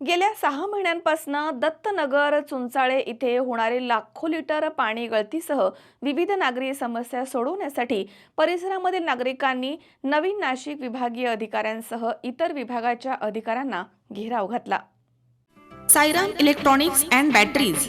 गेल्या सहा महिन्यांपासून दत्तनगर चुंचाळे इथे होणारे लाखो लिटर पाणी गळतीसह विविध नागरी समस्या सोडवण्यासाठी परिसरामधील नागरिकांनी नवीन नाशिक विभागीय अधिकाऱ्यांसह इतर विभागाच्या अधिकाऱ्यांना घेराव घातला. सायराम इलेक्ट्रॉनिक्स अँड बॅटरीज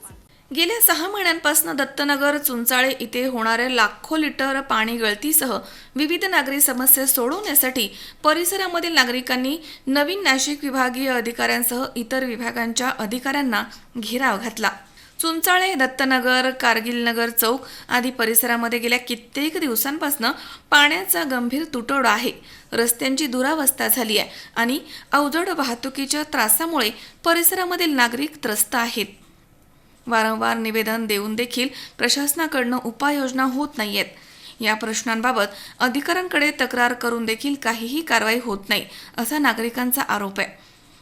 गेल्या सहा महिन्यांपासून दत्तनगर चुंचाळे इथे होणाऱ्या लाखो लिटर पाणी गळतीसह विविध नागरी समस्या सोडवण्यासाठी परिसरामधील नागरिकांनी नवीन नाशिक विभागीय अधिकाऱ्यांसह इतर विभागांच्या अधिकाऱ्यांना घेराव घातला. चुंचाळे दत्तनगर कारगिलनगर चौक आदी परिसरामध्ये गेल्या कित्येक दिवसांपासून पाण्याचा गंभीर तुटवडा आहे. रस्त्यांची दुरावस्था झाली आहे आणि अवजड वाहतुकीच्या त्रासामुळे परिसरामधील नागरिक त्रस्त आहेत. वारंवार निवेदन देऊन देखील प्रशासनाकडनं उपाययोजना होत नाहीयेत. या प्रश्नांबाबत अधिकाऱ्यांकडे तक्रार करून देखील काहीही कारवाई होत नाही असा नागरिकांचा आरोप आहे.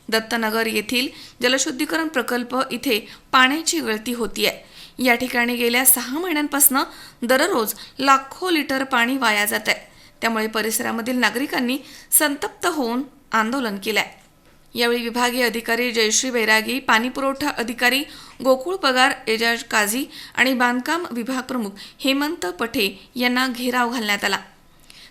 दत्तनगर येथील जलशुद्धीकरण प्रकल्प इथे पाण्याची गळती होतीये. या ठिकाणी गेल्या सहा महिन्यांपासून दररोज लाखो लिटर पाणी वाया जात आहे त्यामुळे परिसरामधील नागरिकांनी संतप्त होऊन आंदोलन केलं आहे यावेळी विभागीय अधिकारी जयश्री बैरागी पाणीपुरवठा अधिकारी गोकुळ पगार एजाज काझी आणि बांधकाम विभाग प्रमुख हेमंत पठे यांना घेराव घालण्यात आला.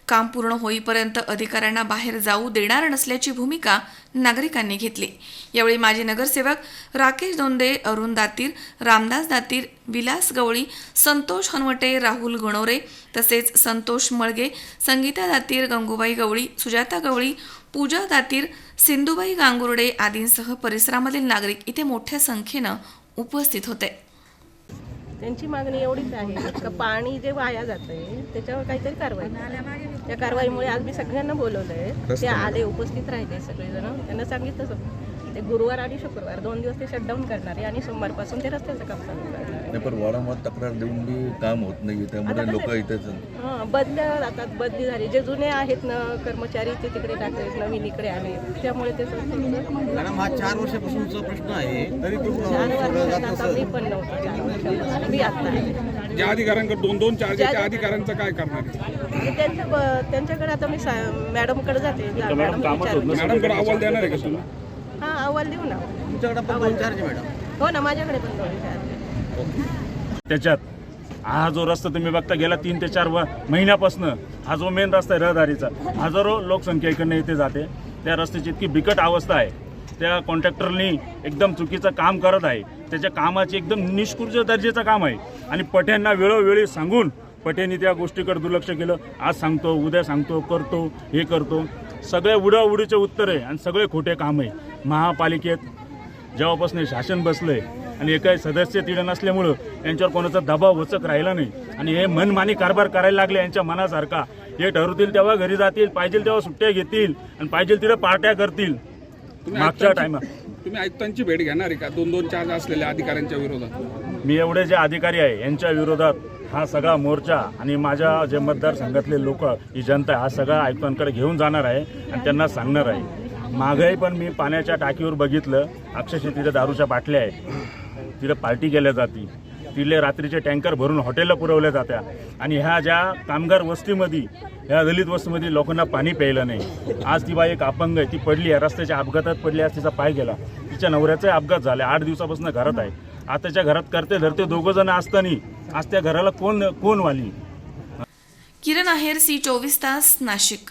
काम पूर्ण होईपर्यंत अधिकाऱ्यांना बाहेर जाऊ देणार नसल्याची भूमिका नागरिकांनी घेतली. यावेळी माजी नगरसेवक राकेश दोंदे अरुण दातीर रामदास दातीर विलास गवळी संतोष हनवटे राहुल गणोरे तसेच संतोष मळगे संगीता दातीर गंगूबाई गवळी सुजाता गवळी पूजा दातीर सिंधुबाई गांगुर्डे आदींसह परिसरामधील नागरिक इथे मोठ्या संख्येनं उपस्थित होते. त्यांची मागणी एवढीच आहे का पाणी जे वाया जातंय त्याच्यावर काहीतरी कारवाई त्या कारवाईमुळे आज मी सगळ्यांना बोलवलंय ते आले उपस्थित राहिले सगळेजण. त्यांना सांगितलं सगळं. ते गुरुवार आणि शुक्रवार दोन दिवस ते शटडाऊन करणार आहे आणि सोमवारपासून ते रस्त्याचं काम चालू करणार. आहे. नाही पण वारंवार तक्रार देऊन बी काम होत नाही त्यामुळे लोक इथेच हां बदल्या जातात बदली झाली. जे जुने आहेत ना कर्मचारी ते तिकडे टाकले नवीन इकडे आले. त्यामुळे ते सगळं- मॅडम हा चार वर्षापासूनचा प्रश्न आहे. तरी तो चार आता मी पण नव्हतं चार वर्षापासून. मी आता आहे. ज्या अधिकाऱ्यांकडे दोन दोन चार्ज आहे त्या अधिकाऱ्यांचं काय करणार आहे? आणि त्यांच्या ब- त्यांच्याकडे आता मी सा- मॅडमकडे जाते. मॅडम मॅडमकडे अहवाल देणार आहे का तुम्ही? हां अहवाल देऊ ना. तुमच्याकडे पण दोन चार्ज आहे मॅडम. हो ना माझ्याकडे पण दोन चार. त्याच्यात हा जो रस्ता तुम्ही बघता गेला तीन ते चार व महिन्यापासून हा जो मेन रस्ता आहे रहदारीचा हजारो लोकसंख्या इकडनं इथे जाते. त्या रस्त्याची इतकी बिकट अवस्था आहे. त्या कॉन्ट्रॅक्टरनी एकदम चुकीचं काम करत आहे. त्याच्या कामाचे एकदम निष्कृत दर्जाचं काम आहे. आणि पठ्यांना वेळोवेळी सांगून पठ्यांनी त्या गोष्टीकडे दुर्लक्ष केलं. आज सांगतो उद्या सांगतो करतो हे करतो. सगळे उडाउडीचे उत्तर आहे आणि सगळे खोटे काम आहे. महापालिकेत जेव्हापासून शासन बसलंय आणि एका सदस्य तिथं नसल्यामुळं यांच्यावर कोणाचा दबाव वचक राहिला नाही. आणि हे मनमानी कारभार करायला लागले यांच्या मनासारखा. हे ठरवतील तेव्हा घरी जातील पाहिजे तेव्हा सुट्ट्या घेतील आणि पाहिजे तिथं पार्ट्या करतील. मागच्या टायमात तुम्ही आयुक्तांची भेट घेणार आहे का? दोन दोन चार्ज असलेल्या अधिकाऱ्यांच्या विरोधात. मी एवढे जे अधिकारी आहे यांच्या विरोधात हा सगळा मोर्चा आणि माझ्या जे मतदारसंघातले लोक ही जनता आहे, हा सगळा आयुक्तांकडे घेऊन जाणार आहे आणि त्यांना सांगणार आहे. मागही पण मी पाण्याच्या टाकीवर बघितलं. अक्षरशः तिथे दारूच्या बाटल्या आहेत. तिथे पार्टी केल्या जाती. तिथले रात्रीचे टँकर भरून हॉटेलला पुरवल्या जात्या. आणि ह्या ज्या कामगार वस्तीमध्ये ह्या दलित वस्तीमध्ये लोकांना पाणी प्यायलं नाही. आज ती बाई एक अपंग आहे. ती पडली आहे. रस्त्याच्या अपघातात पडली आज तिचा पाय गेला. तिच्या नवऱ्याचाही अपघात झाला आठ दिवसापासून घरात आहे. आताच्या घरात करते धरते दोघं जण असताना आज त्या घराला कोण कोण वाली किरण आहेर सी चोवीस तास नाशिक.